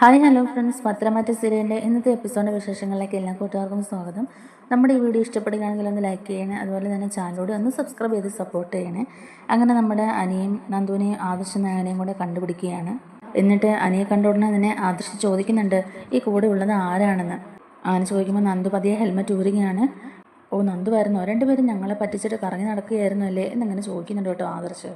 Hi hello friends. പത്രമാറ്റ സീരിയലിന്റെ ഇന്നത്തെ എപ്പിസോഡിന്റെ വിശേഷങ്ങളിലേക്ക് എല്ലാ കൂട്ടുകാർക്കും സ്വാഗതം. നമ്മുടെ ഈ വീഡിയോ ഇഷ്ടപ്പെടുകയാണെങ്കിൽ ഒന്ന് ലൈക്ക് ചെയ്യണേ അതുപോലെ തന്നെ ചാനലോട് ഒന്ന് സബ്സ്ക്രൈബ് ചെയ്ത് സപ്പോർട്ട് ചെയ്യണേ. അങ്ങനെ നമ്മുടെ അനിയും നന്ദുവിനെയും ആദർശ നായനെയും കൂടെ കണ്ടുപിടിക്കുകയാണ്. എന്നിട്ട് അനിയെ കണ്ട ഉടനെ തന്നെ ആദർശ് ചോദിക്കുന്നുണ്ട് ഈ കൂടെ ഉള്ളത് ആരാണെന്ന്? ആന ചോദിക്കുമ്പോൾ നന്ദു പതിയെ ഹെൽമെറ്റ് ഊരുകയാണ്. ഓ നന്ദു വരുന്നു രണ്ടുപേരും ഞങ്ങളെ പറ്റിച്ചിട്ട് കറങ്ങി നടക്കുകയായിരുന്നു അല്ലേ? എന്നിങ്ങനെ ചോദിക്കുന്നുണ്ട് കേട്ടോ ആദർശ്.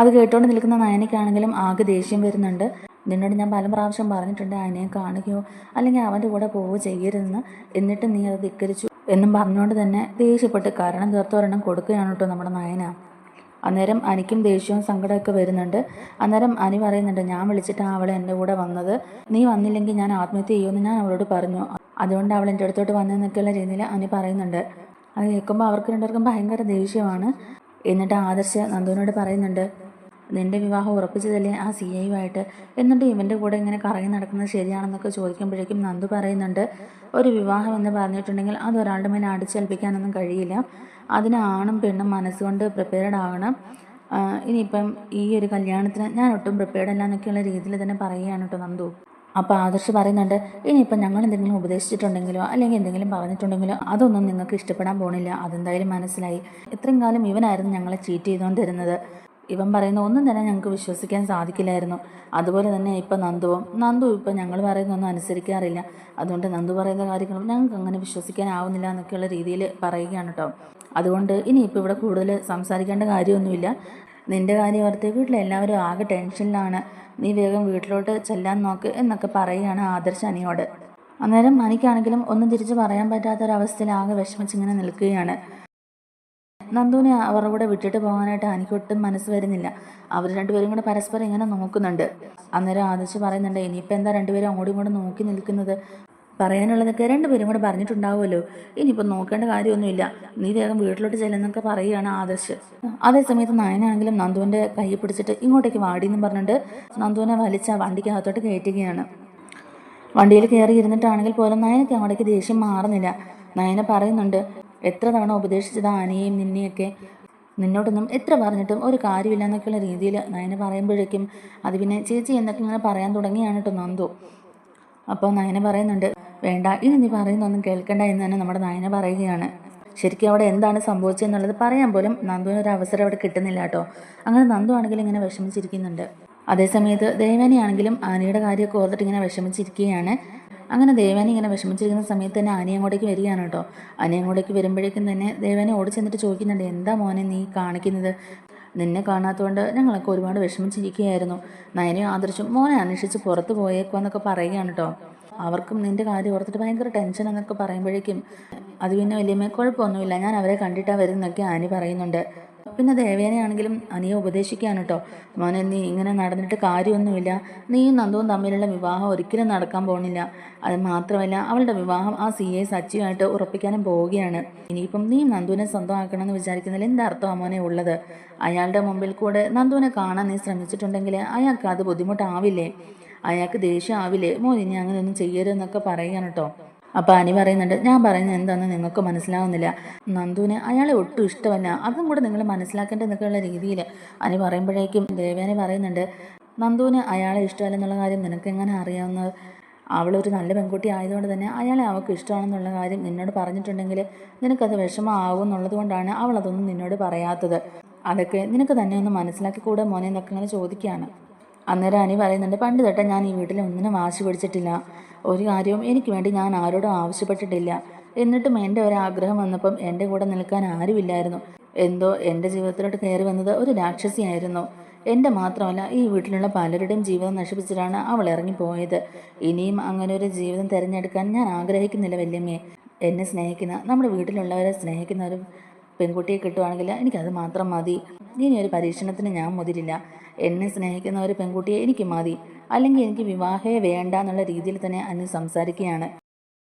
അത് കേട്ടുകൊണ്ട് നിൽക്കുന്ന നയനയ്ക്കാണെങ്കിലും ആകെ ദേഷ്യം വരുന്നുണ്ട്. നിന്നോട് ഞാൻ പല പ്രാവശ്യം പറഞ്ഞിട്ടുണ്ട് അനിയെ കാണുകയോ അല്ലെങ്കിൽ അവന്റെ കൂടെ പോവുകയോ ചെയ്യരുതെന്ന്. എന്നിട്ട് നീ അത് ധിക്കരിച്ചു എന്നും പറഞ്ഞുകൊണ്ട് തന്നെ ദേഷ്യപ്പെട്ട് കാരണം തീർത്തൊരെണ്ണം കൊടുക്കുകയാണ് കേട്ടോ നമ്മുടെ നയന. അന്നേരം അനിക്കും ദേഷ്യവും സങ്കടമൊക്കെ വരുന്നുണ്ട്. അന്നേരം അനി പറയുന്നുണ്ട് ഞാൻ വിളിച്ചിട്ട് അവൾ എന്റെ കൂടെ വന്നത്. നീ വന്നില്ലെങ്കിൽ ഞാൻ ആത്മഹത്യ ചെയ്യുമെന്ന് ഞാൻ അവളോട് പറഞ്ഞു. അതുകൊണ്ട് അവൾ എന്റെ അടുത്തോട്ട് വന്നതെന്നൊക്കെയുള്ള രീതിയിൽ അനി പറയുന്നുണ്ട്. അത് കേൾക്കുമ്പോൾ അവർക്ക് രണ്ടുപേർക്കും ഭയങ്കര ദേഷ്യമാണ്. എന്നിട്ട് ആദർശ് നന്ദുവിനോട് പറയുന്നുണ്ട് നിന്റെ വിവാഹം ഉറപ്പിച്ചതല്ലേ ആ സി ആയിട്ട് എന്നിട്ട് ഇവന്റെ കൂടെ ഇങ്ങനെ കറങ്ങി നടക്കുന്നത് ശരിയാണെന്നൊക്കെ ചോദിക്കുമ്പോഴേക്കും നന്ദു പറയുന്നുണ്ട് ഒരു വിവാഹം എന്ന് പറഞ്ഞിട്ടുണ്ടെങ്കിൽ അത് ഒരാളുടെ മേലെ അടിച്ചേൽപ്പിക്കാനൊന്നും കഴിയില്ല. അതിന് ആണും പെണ്ണും മനസ്സുകൊണ്ട് പ്രിപ്പയർഡ് ആകണം. ഇനിയിപ്പം ഈ ഒരു കല്യാണത്തിന് ഞാൻ ഒട്ടും പ്രിപ്പയർഡ് അല്ല എന്നൊക്കെയുള്ള രീതിയിൽ തന്നെ പറയുകയാണ് കേട്ടോ നന്ദു. അപ്പോൾ ആദർശ് പറയുന്നുണ്ട് ഇനിയിപ്പം ഞങ്ങൾ എന്തെങ്കിലും ഉപദേശിച്ചിട്ടുണ്ടെങ്കിലോ അല്ലെങ്കിൽ എന്തെങ്കിലും പറഞ്ഞിട്ടുണ്ടെങ്കിലോ അതൊന്നും നിങ്ങൾക്ക് ഇഷ്ടപ്പെടാൻ പോണില്ല. അതെന്തായാലും മനസ്സിലായി. ഇത്രയും കാലം ഇവനായിരുന്നു ഞങ്ങളെ ചീറ്റ് ചെയ്തുകൊണ്ടിരുന്നത് ഇവൻ പറയുന്ന ഒന്നും തന്നെ ഞങ്ങൾക്ക് വിശ്വസിക്കാൻ സാധിക്കില്ലായിരുന്നു. അതുപോലെ തന്നെ ഇപ്പം നന്ദുവും നന്ദു ഇപ്പം ഞങ്ങൾ പറയുന്നൊന്നും അനുസരിക്കാറില്ല. അതുകൊണ്ട് നന്ദു പറയുന്ന കാര്യങ്ങളും ഞങ്ങൾക്ക് അങ്ങനെ വിശ്വസിക്കാനാവുന്നില്ല എന്നൊക്കെയുള്ള രീതിയിൽ പറയുകയാണ് കേട്ടോ. അതുകൊണ്ട് ഇനി ഇനിയിപ്പോൾ ഇവിടെ കൂടുതൽ സംസാരിക്കേണ്ട കാര്യമൊന്നുമില്ല. നിന്റെ കാര്യം ഓർത്ത് വീട്ടിലെല്ലാവരും ആകെ ടെൻഷനിലാണ്. നീ വേഗം വീട്ടിലോട്ട് ചെല്ലാൻ നോക്ക് എന്നൊക്കെ പറയുകയാണ് ആദർശ് അനിയോട്. അന്നേരം അനിക്കാണെങ്കിലും ഒന്നും തിരിച്ചു പറയാൻ പറ്റാത്തൊരവസ്ഥയിൽ ആകെ വിഷമിച്ചിങ്ങനെ നിൽക്കുകയാണ്. നന്ദുവിനെ അവരുടെ കൂടെ വിട്ടിട്ട് പോകാനായിട്ട് എനിക്കൊട്ടും മനസ്സ് വരുന്നില്ല. അവർ രണ്ടുപേരും കൂടെ പരസ്പരം ഇങ്ങനെ നോക്കുന്നുണ്ട്. അന്നേരം ആദർശ് പറയുന്നുണ്ട് ഇനിയിപ്പോൾ എന്താ രണ്ടുപേരും അങ്ങോട്ടും ഇങ്ങോട്ടും നോക്കി നിൽക്കുന്നത്? പറയാനുള്ളതൊക്കെ രണ്ടുപേരും കൂടെ പറഞ്ഞിട്ടുണ്ടാവുമല്ലോ. ഇനിയിപ്പോൾ നോക്കേണ്ട കാര്യമൊന്നുമില്ല. നീ വേഗം വീട്ടിലോട്ട് ചെല്ലുന്നൊക്കെ പറയുകയാണ് ആദർശ് അതേസമയത്ത് നയനാണെങ്കിലും നന്ദുവിന്റെ കൈ പിടിച്ചിട്ട് ഇങ്ങോട്ടേക്ക് വാടി എന്ന് പറഞ്ഞിട്ട് നന്ദുവിനെ വലിച്ച വണ്ടിക്കകത്തോട്ട് കയറ്റുകയാണ്. വണ്ടിയിൽ കയറി ഇരുന്നിട്ടാണെങ്കിൽ പോലും നയനയ്ക്ക് അങ്ങോട്ടേക്ക് ദേഷ്യം മാറുന്നില്ല. നയന പറയുന്നുണ്ട് എത്ര തവണ ഉപദേശിച്ചത് ആനയെയും നിന്നെയൊക്കെ? നിന്നോടൊന്നും എത്ര പറഞ്ഞിട്ടും ഒരു കാര്യമില്ല എന്നൊക്കെയുള്ള രീതിയിൽ നയന പറയുമ്പോഴേക്കും അത് പിന്നെ ചേച്ചി എന്നൊക്കെ ഇങ്ങനെ പറയാൻ തുടങ്ങിയാണ് കേട്ടോ നന്ദു. അപ്പോൾ നയന പറയുന്നുണ്ട് വേണ്ട ഇനി നീ പറയുന്നൊന്നും കേൾക്കണ്ട എന്ന് തന്നെ നമ്മുടെ നയന പറയുകയാണ്. ശരിക്കും അവിടെ എന്താണ് സംഭവിച്ചതെന്നുള്ളത് പറയാൻ പോലും നന്ദുവിന് ഒരു അവസരം അവിടെ കിട്ടുന്നില്ല കേട്ടോ. അങ്ങനെ നന്ദു ആണെങ്കിലും ഇങ്ങനെ വിഷമിച്ചിരിക്കുന്നുണ്ട്. അതേസമയത്ത് ദേവനെയാണെങ്കിലും ആനയുടെ കാര്യമൊക്കെ ഓർത്തിട്ട് ഇങ്ങനെ വിഷമിച്ചിരിക്കുകയാണ്. അങ്ങനെ ദേവാനി ഇങ്ങനെ വിഷമിച്ചിരിക്കുന്ന സമയത്ത് തന്നെ ആനി അങ്ങോട്ടേക്ക് വരികയാണ് കേട്ടോ. ആനി അങ്ങോട്ടേക്ക് വരുമ്പോഴേക്കും തന്നെ ദേവാനി ഓടി ചെന്നിട്ട് ചോദിക്കുന്നുണ്ട് എന്താ മോനെ നീ കാണിക്കുന്നത്? നിന്നെ കാണാത്തതുകൊണ്ട് ഞങ്ങളൊക്കെ ഒരുപാട് വിഷമിച്ചിരിക്കുകയായിരുന്നു. നയനയും ആദർശും മോനെ അന്വേഷിച്ച് പുറത്ത് പോയേക്കുമെന്നൊക്കെ പറയുകയാണ് കേട്ടോ. അവർക്കും നിന്റെ കാര്യം ഓർത്തിട്ട് ഭയങ്കര ടെൻഷൻ എന്നൊക്കെ പറയുമ്പോഴേക്കും അത് പിന്നെ വലിയമ്മ കുഴപ്പമൊന്നുമില്ല. ഞാൻ അവരെ കണ്ടിട്ടാണ് വരുന്നൊക്കെ ആനി പറയുന്നുണ്ട്. പിന്നെ ദേവേനയാണെങ്കിലും അനിയെ ഉപദേശിക്കുകയാണ് കേട്ടോ. മോനെ നീ ഇങ്ങനെ നടന്നിട്ട് കാര്യമൊന്നുമില്ല. നീയും നന്ദുവും തമ്മിലുള്ള വിവാഹം ഒരിക്കലും നടക്കാൻ പോകുന്നില്ല. അത് മാത്രമല്ല അവളുടെ വിവാഹം ആ സി എ സച്ചിയുമായിട്ട് ഉറപ്പിക്കാനും പോവുകയാണ്. ഇനിയിപ്പം നീ നന്ദുവിനെ സ്വന്തമാക്കണമെന്ന് വിചാരിക്കുന്നതിൽ എന്താ അർത്ഥമാണ് മോനെ ഉള്ളത്? അയാളുടെ മുമ്പിൽ കൂടെ നന്ദുവിനെ കാണാൻ നീ ശ്രമിച്ചിട്ടുണ്ടെങ്കിൽ അയാൾക്ക് അത് ബുദ്ധിമുട്ടാവില്ലേ? അയാൾക്ക് ദേഷ്യം ആവില്ലേ മോൻ ഇനി അങ്ങനെയൊന്നും ചെയ്യരുതെന്നൊക്കെ പറയുകയാണ് കേട്ടോ. അപ്പോൾ അനി പറയുന്നുണ്ട് ഞാൻ പറയുന്നത് എന്താണെന്ന് നിങ്ങൾക്ക് മനസ്സിലാവുന്നില്ല. നന്ദുവിന് അയാളെ ഒട്ടും ഇഷ്ടമല്ല. അതും കൂടെ നിങ്ങൾ മനസ്സിലാക്കേണ്ടതെന്നൊക്കെയുള്ള രീതിയിൽ അനി പറയുമ്പോഴേക്കും ദേവേനെ പറയുന്നുണ്ട് നന്ദുവിന് അയാളെ ഇഷ്ടമല്ലെന്നുള്ള കാര്യം നിനക്ക് എങ്ങനെ അറിയാവുന്നത്? അവളൊരു നല്ല പെൺകുട്ടി ആയതുകൊണ്ട് തന്നെ അയാളെ അവൾക്ക് ഇഷ്ടമാണെന്നുള്ള കാര്യം നിന്നോട് പറഞ്ഞിട്ടുണ്ടെങ്കിൽ നിനക്കത് വിഷമമാകും എന്നുള്ളത് കൊണ്ടാണ് അവൾ അതൊന്നും നിന്നോട് പറയാത്തത്. അതൊക്കെ നിനക്ക് തന്നെ ഒന്ന് മനസ്സിലാക്കി കൂടെ മോനെ എന്നൊക്കെ ഇങ്ങനെ ചോദിക്കുകയാണ്. അന്നേരം അനി പറയുന്നുണ്ട് പണ്ട് തൊട്ടേ ഞാൻ ഈ വീട്ടിൽ ഒന്നിനും വാശി പിടിച്ചിട്ടില്ല. ഒരു കാര്യവും എനിക്ക് വേണ്ടി ഞാൻ ആരോടും ആവശ്യപ്പെട്ടിട്ടില്ല. എന്നിട്ടും എന്റെ ഒരാഗ്രഹം വന്നപ്പം എന്റെ കൂടെ നിൽക്കാൻ ആരുമില്ലായിരുന്നു. എന്തോ എന്റെ ജീവിതത്തിലോട്ട് കയറി വന്നത് ഒരു രാക്ഷസിയായിരുന്നു. എന്റെ മാത്രമല്ല ഈ വീട്ടിലുള്ള പലരുടെയും ജീവിതം നശിപ്പിച്ചിട്ടാണ് അവൾ ഇറങ്ങിപ്പോയത്. ഇനിയും അങ്ങനെ ഒരു ജീവിതം തിരഞ്ഞെടുക്കാൻ ഞാൻ ആഗ്രഹിക്കുന്നില്ല വല്യമ്മയെ എന്നെ സ്നേഹിക്കുന്ന നമ്മുടെ വീട്ടിലുള്ളവരെ സ്നേഹിക്കുന്ന ഒരു പെൺകുട്ടിയെ കിട്ടുവാണെങ്കിൽ എനിക്കത് മാത്രം മതി. ഇനി ഒരു പരീക്ഷണത്തിന് ഞാൻ മുതിരില്ല. എന്നെ സ്നേഹിക്കുന്ന ഒരു പെൺകുട്ടിയെ എനിക്ക് മതി. അല്ലെങ്കിൽ എനിക്ക് വിവാഹേ വേണ്ട എന്നുള്ള രീതിയിൽ തന്നെ അന്ന് സംസാരിക്കുകയാണ്.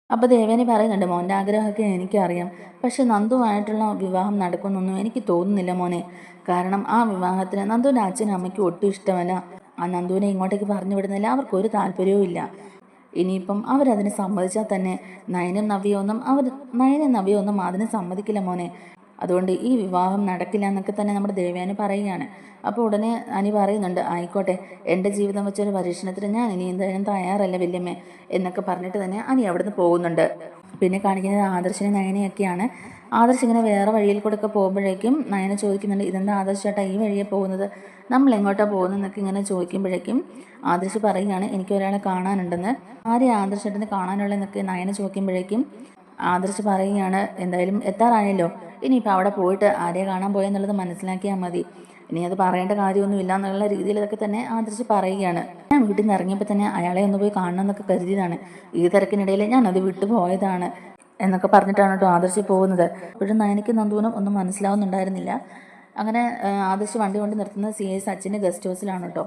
അപ്പോൾ ദേവേനി പറയുന്നുണ്ട് മോന്റെ ആഗ്രഹമൊക്കെ എനിക്കറിയാം. പക്ഷെ നന്ദുവായിട്ടുള്ള വിവാഹം നടക്കുന്നൊന്നും എനിക്ക് തോന്നുന്നില്ല മോനെ. കാരണം ആ വിവാഹത്തിന് നന്ദുവിന്റെ അച്ഛനും അമ്മയ്ക്കും ഒട്ടും ഇഷ്ടമല്ല. ആ നന്ദുവിനെ ഇങ്ങോട്ടേക്ക് പറഞ്ഞു വിടുന്നില്ല അവർക്കൊരു താല്പര്യവും ഇല്ല. ഇനിയിപ്പം അവരതിന് സമ്മതിച്ചാൽ തന്നെ നയനും നവ്യൊന്നും അവർ നയനും നവ്യൊന്നും അതിന് സമ്മതിക്കില്ല മോനെ. അതുകൊണ്ട് ഈ വിവാഹം നടക്കില്ല എന്നൊക്കെ തന്നെ നമ്മുടെ ദേവയാനി പറയുകയാണ്. അപ്പോൾ ഉടനെ അനി പറയുന്നുണ്ട് ആയിക്കോട്ടെ എന്റെ ജീവിതം വെച്ചൊരു പരീക്ഷണത്തിന് ഞാൻ ഇനി എന്തായാലും തയ്യാറല്ല വല്യമ്മേ എന്നൊക്കെ പറഞ്ഞിട്ട് തന്നെ അനി അവിടുന്ന് പോകുന്നുണ്ട്. പിന്നെ കാണിക്കുന്നത് ആദർശിനെ നയനയൊക്കെയാണ്. ആദർശ് ഇങ്ങനെ വേറെ വഴിയിൽ കൂടെ ഒക്കെ പോകുമ്പോഴേക്കും നയന ചോദിക്കുന്നുണ്ട് ഇതെന്താ ആദർശ് ചേട്ടാ ഈ വഴിയെ പോകുന്നത്? നമ്മൾ എങ്ങോട്ടാണ് പോകുന്നതെന്നൊക്കെ ഇങ്ങനെ ചോദിക്കുമ്പോഴേക്കും ആദർശ് പറയുകയാണ് എനിക്ക് ഒരാളെ കാണാനുണ്ടെന്ന്. ആരെയും ആദർശ് ചേട്ടന് കാണാനുള്ളതെന്നൊക്കെ നയന ചോദിക്കുമ്പോഴേക്കും ആദർശ് പറയുകയാണ് എന്തായാലും എത്താറായല്ലോ. ഇനിയിപ്പോൾ അവിടെ പോയിട്ട് ആരെ കാണാൻ പോയെന്നുള്ളത് മനസ്സിലാക്കിയാൽ മതി. ഇനി അത് പറയേണ്ട കാര്യമൊന്നും ഇല്ല എന്നുള്ള രീതിയിൽ ഇതൊക്കെ തന്നെ ആദർശ് പറയുകയാണ്. ഞാൻ വീട്ടിൽ നിന്ന് ഇറങ്ങിയപ്പോൾ തന്നെ അയാളെ ഒന്ന് പോയി കാണണം എന്നൊക്കെ കരുതിയതാണ്. ഈ തിരക്കിനിടയിൽ ഞാൻ അത് വിട്ടുപോയതാണ് എന്നൊക്കെ പറഞ്ഞിട്ടാണ് കേട്ടോ ആദർശി പോകുന്നത്. ഇപ്പോഴും നയനയ്ക്ക് നന്ദുവിനും ഒന്നും മനസ്സിലാവുന്നുണ്ടായിരുന്നില്ല. അങ്ങനെ ആദർശ് വണ്ടി കൊണ്ട് നിർത്തുന്നത് സി ഐ സച്ചിന്റെ ഗസ്റ്റ് ഹൗസിലാണ് കേട്ടോ.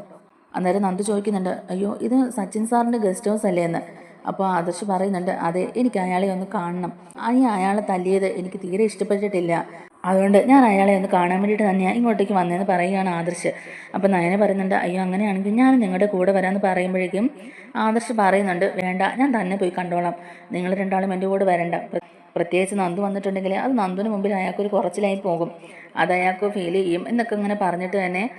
അന്നേരം നന്ദു ചോദിക്കുന്നുണ്ട് അയ്യോ ഇത് സച്ചിൻ സാറിന്റെ ഗസ്റ്റ് ഹൗസ് അല്ലേ എന്ന്. അപ്പോൾ ആദർശ് പറയുന്നുണ്ട് അതെ എനിക്ക് അയാളെ ഒന്ന് കാണണം. ഈ അയാളെ തല്ലിയത് എനിക്ക് തീരെ ഇഷ്ടപ്പെട്ടിട്ടില്ല. അതുകൊണ്ട് ഞാൻ അയാളെ ഒന്ന് കാണാൻ വേണ്ടിയിട്ട് തന്നെയാണ് ഇങ്ങോട്ടേക്ക് വന്നതെന്ന് പറയുകയാണ് ആദർശ്. അപ്പോൾ നയന പറയുന്നുണ്ട് അയ്യോ അങ്ങനെയാണെങ്കിൽ ഞാൻ നിങ്ങളുടെ കൂടെ വരാമെന്ന് പറയുമ്പോഴേക്കും ആദർശ് പറയുന്നുണ്ട് വേണ്ട ഞാൻ തന്നെ പോയി കണ്ടോളാം. നിങ്ങൾ രണ്ടാളും എന്റെ കൂടെ വരണ്ട. പ്ര- പ്രത്യേകിച്ച് നന്ദു വന്നിട്ടുണ്ടെങ്കിൽ അത് നന്ദുവിന് മുമ്പിൽ അയാൾക്കൊരു കുറച്ചിലായി പോകും. അത് അയാൾക്ക് ഫീൽ ചെയ്യും എന്നൊക്കെ ഇങ്ങനെ പറഞ്ഞിട്ട് തന്നെ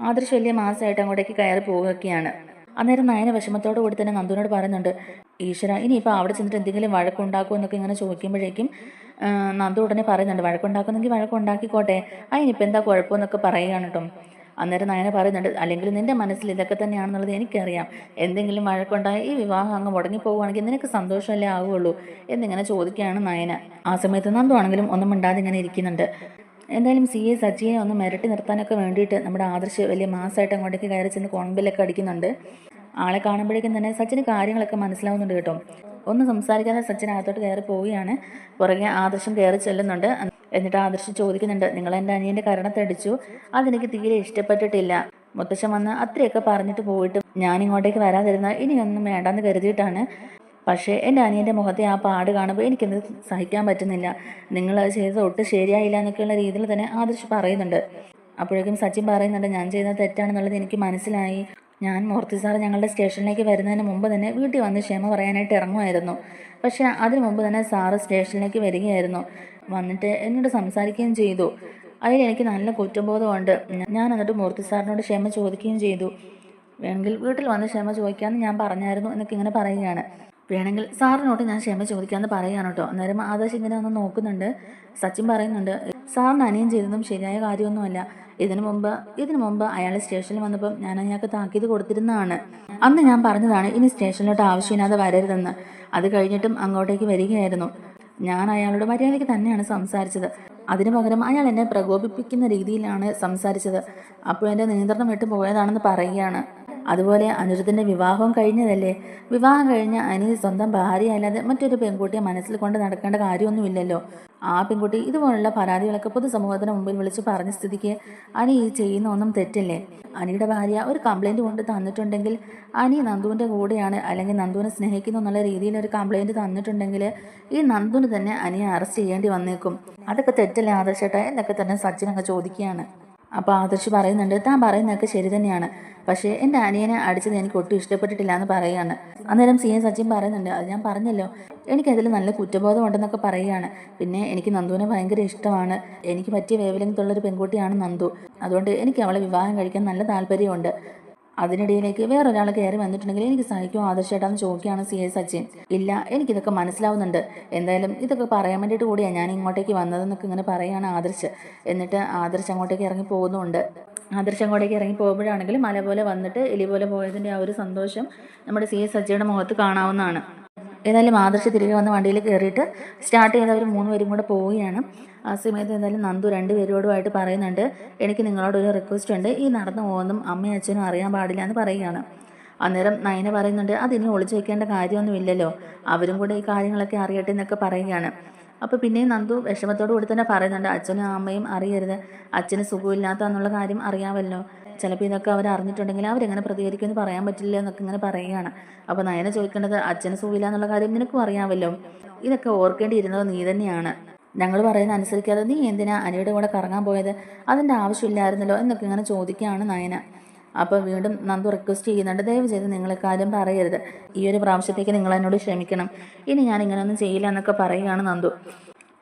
ആദർശ് വലിയ മാസമായിട്ട് അങ്ങോട്ടേക്ക് കയറി പോവുകയൊക്കെയാണ്. അന്നേരം നയന വിഷമത്തോടു കൂടി തന്നെ നന്ദുവിനോട് പറയുന്നുണ്ട് ഈശ്വര ഇനിയിപ്പോൾ അവിടെ ചെന്നിട്ട് എന്തെങ്കിലും വഴക്കുണ്ടാക്കുമോ എന്നൊക്കെ ഇങ്ങനെ ചോദിക്കുമ്പോഴേക്കും നന്ദു ഉടനെ പറയുന്നുണ്ട് വഴക്കുണ്ടാക്കുന്നെങ്കിൽ വഴക്കുണ്ടാക്കിക്കോട്ടെ ആ ഇനിയിപ്പോൾ എന്താ കുഴപ്പമെന്നൊക്കെ പറയുകയാണ് കേട്ടോ. അന്നേരം നയന പറയുന്നുണ്ട് അല്ലെങ്കിൽ നിന്റെ മനസ്സിൽ ഇതൊക്കെ തന്നെയാണെന്നുള്ളത് എനിക്കറിയാം. എന്തെങ്കിലും വഴക്കുണ്ടായി ഈ വിവാഹം അങ്ങ് മുടങ്ങിപ്പോവുകയാണെങ്കിൽ നിനക്ക് സന്തോഷമല്ലേ ആവുകയുള്ളൂ എന്നിങ്ങനെ ചോദിക്കുകയാണ് നയന. ആ സമയത്ത് നന്ദു ആണെങ്കിലും ഒന്നും മിണ്ടാതെ ഇങ്ങനെ ഇരിക്കുന്നുണ്ട്. എന്തായാലും സി എ സജിയെ ഒന്ന് മിരട്ടി നിർത്താനൊക്കെ വേണ്ടിയിട്ട് നമ്മുടെ ആദർശ് വലിയ മാസമായിട്ട് അങ്ങോട്ടേക്ക് കയറി ചെന്ന് കോൺബിലൊക്കെ അടിക്കുന്നുണ്ട്. ആളെ കാണുമ്പോഴേക്കും തന്നെ സച്ചിന് കാര്യങ്ങളൊക്കെ മനസ്സിലാവുന്നുണ്ട് കേട്ടോ. ഒന്ന് സംസാരിക്കാതെ സച്ചിൻ അകത്തോട്ട് കയറി പോവുകയാണ്. പുറകെ ആദർശം കയറി ചെല്ലുന്നുണ്ട്. എന്നിട്ട് ആദർശം ചോദിക്കുന്നുണ്ട് നിങ്ങൾ എന്റെ അനിയന്റെ കരണത്തടിച്ചു അതെനിക്ക് തീരെ ഇഷ്ടപ്പെട്ടിട്ടില്ല. മുത്തശ്ശൻ വന്ന് അത്രയൊക്കെ പറഞ്ഞിട്ട് പോയിട്ട് ഞാൻ ഇങ്ങോട്ടേക്ക് വരാതിരുന്ന ഇനിയൊന്നും വേണ്ടാന്ന് കരുതിയിട്ടാണ്. പക്ഷേ എന്റെ അനിയന്റെ മുഖത്തെ ആ പാട് കാണുമ്പോൾ എനിക്കത് സഹിക്കാൻ പറ്റുന്നില്ല. നിങ്ങൾ ചെയ്തത് ഒട്ടും ശരിയായില്ല എന്നൊക്കെയുള്ള രീതിയിൽ തന്നെ ആദർശ് പറയുന്നുണ്ട്. അപ്പോഴേക്കും സച്ചിൻ പറയുന്നുണ്ട് ഞാൻ ചെയ്ത തെറ്റാണെന്നുള്ളത് എനിക്ക് മനസ്സിലായി. ഞാൻ മൂർത്തി സാർ ഞങ്ങളുടെ സ്റ്റേഷനിലേക്ക് വരുന്നതിന് മുമ്പ് തന്നെ വീട്ടിൽ വന്ന് ക്ഷമ പറയാനായിട്ട് ഇറങ്ങുമായിരുന്നു. പക്ഷേ അതിനു മുമ്പ് തന്നെ സാറ് സ്റ്റേഷനിലേക്ക് വരികയായിരുന്നു. വന്നിട്ട് എന്നോട് സംസാരിക്കുകയും ചെയ്തു. അതിൽ എനിക്ക് നല്ല കുറ്റബോധമുണ്ട്. ഞാൻ എന്നിട്ട് മൂർത്തി സാറിനോട് ക്ഷമ ചോദിക്കുകയും ചെയ്തു. വേണമെങ്കിൽ വീട്ടിൽ വന്ന് ക്ഷമ ചോദിക്കാമെന്ന് ഞാൻ പറഞ്ഞായിരുന്നു എന്നൊക്കെ ഇങ്ങനെ പറയുകയാണ്. വേണമെങ്കിൽ സാറിനോട് ഞാൻ ക്ഷമ ചോദിക്കാമെന്ന് പറയുകയാണ് കേട്ടോ. അന്നേരം ആദർശ് ഇങ്ങനെ ഒന്ന് നോക്കുന്നുണ്ട്. സച്ചിൻ പറയുന്നുണ്ട്. സാറിന് അനിയൻ ചെയ്തതും ശരിയായ കാര്യമൊന്നുമല്ല. ഇതിനു മുമ്പ് ഇതിനു മുമ്പ് അയാൾ സ്റ്റേഷനിൽ വന്നപ്പം ഞാൻ അയാൾക്ക് താക്കീത് കൊടുത്തിരുന്നതാണ്. അന്ന് ഞാൻ പറഞ്ഞതാണ് ഇനി സ്റ്റേഷനിലോട്ട് ആവശ്യമില്ലാതെ വരരുതെന്ന്. അത് കഴിഞ്ഞിട്ടും അങ്ങോട്ടേക്ക് വരികയായിരുന്നു. ഞാൻ അയാളോട് മര്യാദയ്ക്ക് തന്നെയാണ് സംസാരിച്ചത്. അതിനു പകരം അയാൾ എന്നെ പ്രകോപിപ്പിക്കുന്ന രീതിയിലാണ് സംസാരിച്ചത്. അപ്പോൾ എന്റെ നിയന്ത്രണം വിട്ടു പോയതാണെന്ന് പറയുകയാണ്. അതുപോലെ അനിരുദ്ധന്റെ വിവാഹം കഴിഞ്ഞതല്ലേ? വിവാഹം കഴിഞ്ഞ അനി സ്വന്തം ഭാര്യ അല്ലാതെ മറ്റൊരു പെൺകുട്ടിയെ മനസ്സിൽ കൊണ്ട് നടക്കേണ്ട കാര്യമൊന്നുമില്ലല്ലോ. ആ പെൺകുട്ടി ഇതുപോലുള്ള പരാതികളൊക്കെ പൊതുസമൂഹത്തിന് മുമ്പിൽ വിളിച്ച് പറഞ്ഞ സ്ഥിതിക്ക് അനി ഈ ചെയ്യുന്ന ഒന്നും തെറ്റല്ലേ? അനിയുടെ ഭാര്യ ഒരു കംപ്ലൈന്റ് കൊണ്ട് തന്നിട്ടുണ്ടെങ്കിൽ അനി നന്ദുവിന്റെ കൂടെയാണ് അല്ലെങ്കിൽ നന്ദുവിനെ സ്നേഹിക്കുന്നു എന്നുള്ള രീതിയിൽ ഒരു കംപ്ലൈന്റ് തന്നിട്ടുണ്ടെങ്കിൽ ഈ നന്ദുവിന് തന്നെ അനിയെ അറസ്റ്റ് ചെയ്യേണ്ടി വന്നേക്കും. അതൊക്കെ തെറ്റല്ലേ ആദർശേട്ടാ? എന്നൊക്കെ തന്നെ സച്ചിനൊക്കെ ചോദിക്കുകയാണ്. അപ്പോൾ ആദർശ് പറയുന്നുണ്ട് താൻ പറയുന്നതൊക്കെ ശരി തന്നെയാണ്. പക്ഷേ എന്റെ അനിയനെ അടിച്ചത് എനിക്ക് ഒട്ടും ഇഷ്ടപ്പെട്ടിട്ടില്ല എന്ന് പറയുകയാണ്. അന്നേരം സി എൻ സച്ചിൻ പറയുന്നുണ്ട് അത് ഞാൻ പറഞ്ഞല്ലോ. എനിക്കതിൽ നല്ല കുറ്റബോധം ഉണ്ടെന്നൊക്കെ പറയുകയാണ്. പിന്നെ എനിക്ക് നന്ദുവിനെ ഭയങ്കര ഇഷ്ടമാണ്. എനിക്ക് പറ്റിയ വേവലിംഗത്തുള്ളൊരു പെൺകുട്ടിയാണ് നന്ദു. അതുകൊണ്ട് എനിക്ക് അവളെ വിവാഹം കഴിക്കാൻ നല്ല താല്പര്യമുണ്ട്. അതിനിടയിലേക്ക് വേറൊരാൾ കയറി വന്നിട്ടുണ്ടെങ്കിൽ എനിക്ക് സഹിക്കും ആദർശേട്ടാന്ന് ചോദിക്കുകയാണ് സി ഐ സച്ചിൻ. ഇല്ല എനിക്കിതൊക്കെ മനസ്സിലാവുന്നുണ്ട്. എന്തായാലും ഇതൊക്കെ പറയാൻ വേണ്ടിയിട്ട് കൂടിയാണ് ഞാൻ ഇങ്ങോട്ടേക്ക് വന്നതെന്നൊക്കെ ഇങ്ങനെ പറയുകയാണ് ആദർശ്. എന്നിട്ട് ആദർശ് അങ്ങോട്ടേക്ക് ഇറങ്ങി പോകുന്നുണ്ട്. ആദർശ് അങ്ങോട്ടേക്ക് ഇറങ്ങി പോകുമ്പോഴാണെങ്കിൽ മല പോലെ വന്നിട്ട് എലി പോലെ പോയതിന്റെ ആ ഒരു സന്തോഷം നമ്മുടെ സി എസ് സച്ചിയുടെ മുഖത്ത് കാണാവുന്നതാണ്. ഏതായാലും ആദർശ് തിരികെ വന്ന് വണ്ടിയിൽ കയറിയിട്ട് സ്റ്റാർട്ട് ചെയ്ത് അവർ മൂന്ന് പേരും കൂടെ പോവുകയാണ്. ആ സമയത്ത് എന്തായാലും നന്ദു രണ്ട് പേരോടുമായിട്ട് പറയുന്നുണ്ട് എനിക്ക് നിങ്ങളോടൊരു റിക്വസ്റ്റ് ഉണ്ട്. ഈ നടന്നു പോകുന്നതും അമ്മയും അച്ഛനും അറിയാൻ പാടില്ല എന്ന് പറയുകയാണ്. അന്നേരം നയന പറയുന്നുണ്ട് അതിനി ഒളിച്ചു വെക്കേണ്ട കാര്യമൊന്നുമില്ലല്ലോ അവരും കൂടെ ഈ കാര്യങ്ങളൊക്കെ അറിയട്ടെ എന്നൊക്കെ പറയുകയാണ്. അപ്പോൾ പിന്നെയും നന്ദു വിഷമത്തോടു കൂടി തന്നെ പറയുന്നുണ്ട് അച്ഛനും അമ്മയും അറിയരുത്. അച്ഛന് സുഖമില്ലാത്ത എന്നുള്ള കാര്യം അറിയാമല്ലോ. ചിലപ്പോൾ ഇതൊക്കെ അവർ അറിഞ്ഞിട്ടുണ്ടെങ്കിൽ അവരെങ്ങനെ പ്രതികരിക്കുമെന്ന് പറയാൻ പറ്റില്ല എന്നൊക്കെ ഇങ്ങനെ പറയുകയാണ്. അപ്പോൾ നയന ചോദിക്കേണ്ടത് അച്ഛന് സുഖമില്ല എന്നുള്ള കാര്യം നിനക്ക് അറിയാമല്ലോ. ഇതൊക്കെ ഓർക്കേണ്ടിയിരുന്നത് നീ തന്നെയാണ്. ഞങ്ങൾ പറയുന്ന അനുസരിക്കാതെ നീ എന്തിനാ അനിയുടെ കൂടെ കറങ്ങാൻ പോയത്? അതിന്റെ ആവശ്യമില്ലായിരുന്നല്ലോ എന്നൊക്കെ ഇങ്ങനെ ചോദിക്കുകയാണ് നയന. അപ്പോൾ വീണ്ടും നന്ദു റിക്വസ്റ്റ് ചെയ്യുന്നുണ്ട്. ദയവ് ചെയ്ത് നിങ്ങൾ കാര്യം പറയരുത്. ഈ ഒരു പ്രാവശ്യത്തേക്ക് നിങ്ങൾ എന്നോട് ക്ഷമിക്കണം. ഇനി ഞാൻ ഇങ്ങനെയൊന്നും ചെയ്യില്ല എന്നൊക്കെ പറയുകയാണ് നന്ദു.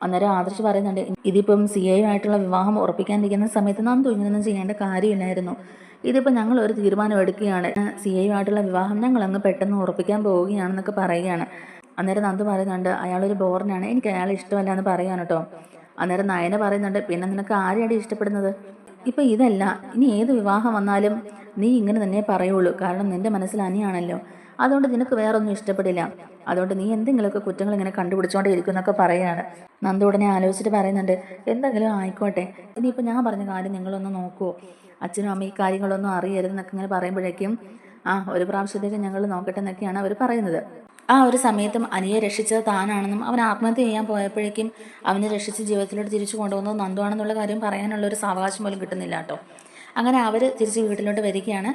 അന്നേരം ആദർശ് പറയുന്നുണ്ട് ഇതിപ്പം സി ഐയുമായിട്ടുള്ള വിവാഹം ഉറപ്പിക്കാനിരിക്കുന്ന സമയത്ത് നാം ഇങ്ങനെയൊന്നും ചെയ്യേണ്ട കാര്യമില്ലായിരുന്നു. ഇതിപ്പോൾ ഞങ്ങൾ ഒരു തീരുമാനം എടുക്കുകയാണ് സി ഐയുമായിട്ടുള്ള വിവാഹം ഞങ്ങൾ അങ്ങ് പെട്ടെന്ന് ഉറപ്പിക്കാൻ പോവുകയാണെന്നൊക്കെ പറയുകയാണ്. അന്നേരം നന്ദു പറയുന്നുണ്ട് അയാളൊരു ബോറിനാണ് എനിക്ക് അയാൾ ഇഷ്ടമല്ല എന്ന് പറയാൻ കേട്ടോ അന്നേരം നയന പറയുന്നുണ്ട് പിന്നെ നിനക്ക് ആരെയാണ് ഇഷ്ടപ്പെടുന്നത്? ഇപ്പം ഇതല്ല ഇനി ഏത് വിവാഹം വന്നാലും നീ ഇങ്ങനെ തന്നെ പറയുള്ളൂ കാരണം നിന്റെ മനസ്സിൽ അനിയാണല്ലോ. അതുകൊണ്ട് നിനക്ക് വേറൊന്നും ഇഷ്ടപ്പെടില്ല. അതുകൊണ്ട് നീ എന്തെങ്കിലുമൊക്കെ കുറ്റങ്ങൾ ഇങ്ങനെ കണ്ടുപിടിച്ചോണ്ടേ ഇരിക്കുന്നൊക്കെ പറയുകയാണ് നന്ദ ഉടനെ ആലോചിച്ചിട്ട് പറയുന്നുണ്ട് എന്തെങ്കിലും ആയിക്കോട്ടെ. ഇനിയിപ്പോൾ ഞാൻ പറഞ്ഞ കാര്യം നിങ്ങളൊന്ന് നോക്കുമോ അച്ഛനും അമ്മ ഈ കാര്യങ്ങളൊന്നും അറിയരുതെന്നൊക്കെ ഇങ്ങനെ പറയുമ്പോഴേക്കും ആ ഒരു പ്രാവശ്യത്തേക്ക് ഞങ്ങൾ നോക്കട്ടെ എന്നൊക്കെയാണ് അവർ പറയുന്നത്. ആ ഒരു സമയത്തും അനിയെ രക്ഷിച്ചത് താനാണെന്നും അവൻ ആത്മഹത്യ ചെയ്യാൻ പോയപ്പോഴേക്കും അവനെ രക്ഷിച്ച് ജീവിതത്തിലോട്ട് തിരിച്ചു കൊണ്ടുവന്നത് നന്ദുവാണെന്നുള്ള കാര്യം പറയാനുള്ള ഒരു സാവകാശം പോലും കിട്ടുന്നില്ല കേട്ടോ. അങ്ങനെ അവർ തിരിച്ച് വീട്ടിലോട്ട് വരികയാണ്.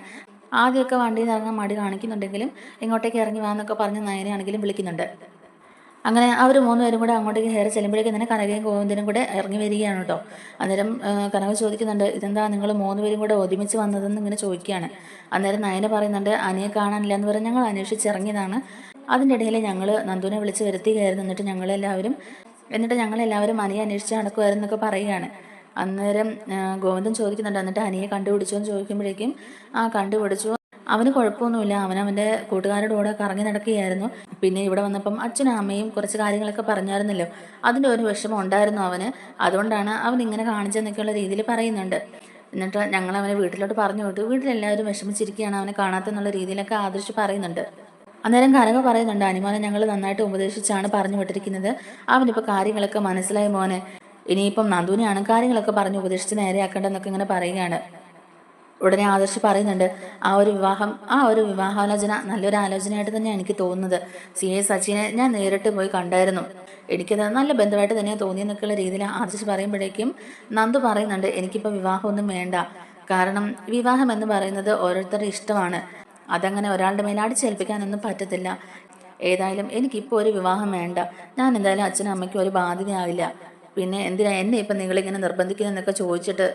ആദ്യമൊക്കെ വണ്ടിയിൽ നിന്ന് ഇറങ്ങാൻ മടി കാണിക്കുന്നുണ്ടെങ്കിലും ഇങ്ങോട്ടേക്ക് ഇറങ്ങി വാന്നൊക്കെ പറഞ്ഞ് നയനെയാണെങ്കിലും വിളിക്കുന്നുണ്ട്. അങ്ങനെ അവർ മൂന്നുപേരും കൂടെ അങ്ങോട്ടേക്ക് കയറി ചെല്ലുമ്പോഴേക്കും തന്നെ കനകയും ഗോവിന്ദനും കൂടെ ഇറങ്ങി വരികയാണ് കേട്ടോ. അന്നേരം കനക ചോദിക്കുന്നുണ്ട് ഇതെന്താ നിങ്ങൾ മൂന്നുപേരും കൂടെ ഒരുമിച്ച് വന്നതെന്ന് ഇങ്ങനെ ചോദിക്കുകയാണ്? അന്നേരം നയന പറയുന്നുണ്ട് അനിയെ കാണാനില്ല എന്ന് പറഞ്ഞ് ഞങ്ങൾ അന്വേഷിച്ചിറങ്ങിയതാണ്. അതിന്റെ ഇടയിൽ ഞങ്ങൾ നന്ദുവിനെ വിളിച്ച് വരുത്തി കയറി നിന്നിട്ട് ഞങ്ങളെല്ലാവരും എന്നിട്ട് ഞങ്ങളെല്ലാവരും അനിയെ അന്വേഷിച്ച് നടക്കുമായിരുന്നൊക്കെ പറയുകയാണ്. അന്നേരം ഗോവിന്ദൻ ചോദിക്കുന്നുണ്ട്. എന്നിട്ട് അനിയെ കണ്ടുപിടിച്ചോ എന്ന് ചോദിക്കുമ്പോഴേക്കും ആ കണ്ടുപിടിച്ചു. അവന് കുഴപ്പമൊന്നുമില്ല. അവൻ അവന്റെ കൂട്ടുകാരുടെ കൂടെ കറങ്ങി നടക്കുകയായിരുന്നു. പിന്നെ ഇവിടെ വന്നപ്പം അച്ഛനും അമ്മയും കുറച്ച് കാര്യങ്ങളൊക്കെ പറഞ്ഞായിരുന്നല്ലോ. അതിന്റെ ഒരു വിഷമം ഉണ്ടായിരുന്നു അവന്. അതുകൊണ്ടാണ് അവൻ ഇങ്ങനെ കാണിച്ചെന്നൊക്കെയുള്ള രീതിയിൽ പറയുന്നുണ്ട്. എന്നിട്ട് ഞങ്ങൾ അവനെ വീട്ടിലോട്ട് പറഞ്ഞു വിട്ടു വീട്ടിലെല്ലാവരും വിഷമിച്ചിരിക്കുകയാണ്. അവനെ കാണാത്തെന്നുള്ള രീതിയിലൊക്കെ ആദർശ് പറയുന്നുണ്ട്. അന്നേരം കനക പറയുന്നുണ്ട് അനിമോനെ ഞങ്ങൾ നന്നായിട്ട് ഉപദേശിച്ചാണ് പറഞ്ഞു വിട്ടിരിക്കുന്നത്. അവനിപ്പോൾ കാര്യങ്ങളൊക്കെ മനസ്സിലായി മോനെ. ഇനിയിപ്പം നന്ദുവിനെയാണ് കാര്യങ്ങളൊക്കെ പറഞ്ഞ് ഉപദേശിച്ച് നേരെയാക്കേണ്ടതെന്നൊക്കെ ഇങ്ങനെ പറയുകയാണ്. ഉടനെ ആദർശ് പറയുന്നുണ്ട് ആ ഒരു വിവാഹം ആ ഒരു വിവാഹാലോചന നല്ലൊരു ആലോചനയായിട്ട് തന്നെയാണ് എനിക്ക് തോന്നുന്നത്. സി എ സച്ചിനെ ഞാൻ നേരിട്ട് പോയി കണ്ടായിരുന്നു. എനിക്കത് നല്ല ബന്ധമായിട്ട് തന്നെയാണ് തോന്നിയെന്നൊക്കെയുള്ള രീതിയിൽ ആദർശ് പറയുമ്പോഴേക്കും നന്ദു പറയുന്നുണ്ട് എനിക്കിപ്പോൾ വിവാഹമൊന്നും വേണ്ട. കാരണം വിവാഹം എന്ന് പറയുന്നത് ഓരോരുത്തരുടെ ഇഷ്ടമാണ്. അതങ്ങനെ ഒരാളുടെ മേലെ അടിച്ചേൽപ്പിക്കാനൊന്നും പറ്റത്തില്ല. ഏതായാലും എനിക്കിപ്പോൾ ഒരു വിവാഹം വേണ്ട. ഞാൻ എന്തായാലും അച്ഛനും അമ്മയ്ക്കും ഒരു ബാധ്യതയാവില്ല. പിന്നെ എന്തിനാ എന്നെ ഇപ്പം നിങ്ങളിങ്ങനെ നിർബന്ധിക്കുന്നതെന്നൊക്കെ ചോദിച്ചിട്ട്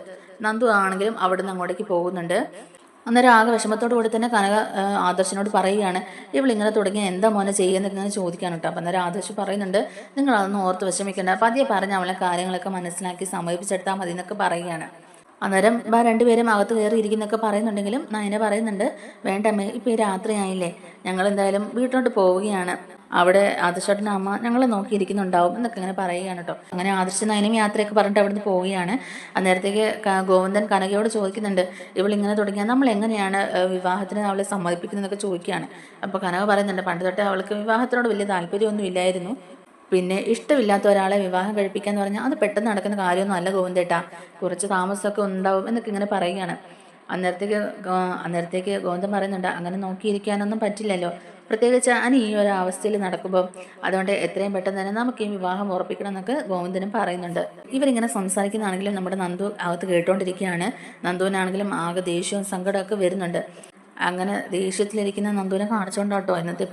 നന്ദു ആണെങ്കിലും അവിടുന്ന് അങ്ങോട്ടേക്ക് പോകുന്നുണ്ട്. അന്നേരം ആകെ വിഷമത്തോടു കൂടി തന്നെ കനക ആദർശനോട് പറയുകയാണ് ഇവളിങ്ങനെ തുടങ്ങിയ എന്താ മോനെ ചെയ്യുന്നതൊക്കെ ഇങ്ങനെ ചോദിക്കാൻ കേട്ടോ. അപ്പം അന്നേരം ആദർശ് പറയുന്നുണ്ട് നിങ്ങൾ അതൊന്നും ഓർത്ത് വിഷമിക്കേണ്ട. പതിയെ പറഞ്ഞ് അവളെ കാര്യങ്ങളൊക്കെ മനസ്സിലാക്കി സമീപിച്ചെടുത്താൽ മതി എന്നൊക്കെ പറയുകയാണ്. അന്നേരം രണ്ടുപേരും അകത്ത് കയറി ഇരിക്കുന്നൊക്കെ പറയുന്നുണ്ടെങ്കിലും നയന പറയുന്നുണ്ട് വേണ്ട ഇപ്പോൾ ഈ രാത്രിയായില്ലേ. ഞങ്ങൾ എന്തായാലും വീട്ടിലോട്ട് പോവുകയാണ്. അവിടെ ആദർശേട്ടന്റെ അമ്മ ഞങ്ങളെ നോക്കിയിരിക്കുന്നുണ്ടാവും എന്നൊക്കെ ഇങ്ങനെ പറയുകയാണ് കേട്ടോ അങ്ങനെ ആദർശ അതിനും യാത്രയൊക്കെ പറഞ്ഞിട്ട് അവിടുന്ന് പോവുകയാണ്. അന്നേരത്തേക്ക് ഗോവന്ദൻ കനകയോട് ചോദിക്കുന്നുണ്ട് ഇവളിങ്ങനെ തുടങ്ങിയാൽ നമ്മൾ എങ്ങനെയാണ് വിവാഹത്തിന് അവളെ സമ്മതിപ്പിക്കുന്നതെന്നൊക്കെ ചോദിക്കുകയാണ്. അപ്പോൾ കനക പറയുന്നുണ്ട് പണ്ട് തൊട്ടേ അവൾക്ക് വിവാഹത്തിനോട് വലിയ താല്പര്യമൊന്നും ഇല്ലായിരുന്നു. പിന്നെ ഇഷ്ടമില്ലാത്ത ഒരാളെ വിവാഹം കഴിപ്പിക്കാന്ന് പറഞ്ഞാൽ അത് പെട്ടെന്ന് നടക്കുന്ന കാര്യമൊന്നും അല്ല ഗോവിന്ദേട്ടാ. കുറച്ച് താമസമൊക്കെ ഉണ്ടാവും എന്നൊക്കെ ഇങ്ങനെ പറയുകയാണ്. അന്നേരത്തേക്ക് അന്നേരത്തേക്ക് ഗോവിന്ദൻ പറയുന്നുണ്ട് അങ്ങനെ നോക്കിയിരിക്കാനൊന്നും പറ്റില്ലല്ലോ. പ്രത്യേകിച്ച് അനി ഈ ഒരു അവസ്ഥയിൽ നടക്കുമ്പോൾ അതുകൊണ്ട് എത്രയും പെട്ടെന്ന് തന്നെ നമുക്ക് ഈ വിവാഹം ഉറപ്പിക്കണം എന്നൊക്കെ ഗോവിന്ദനും പറയുന്നുണ്ട്. ഇവരിങ്ങനെ സംസാരിക്കുന്നതാണെങ്കിലും നമ്മുടെ നന്ദു അകത്ത് കേട്ടുകൊണ്ടിരിക്കുകയാണ് നന്ദുവിനാണെങ്കിലും ആകെ ദേഷ്യവും സങ്കടമൊക്കെ വരുന്നുണ്ട്. അങ്ങനെ ദേഷ്യത്തിലിരിക്കുന്ന നന്ദുവിനെ കാണിച്ചുകൊണ്ടാട്ടോ ഇന്നത്തെ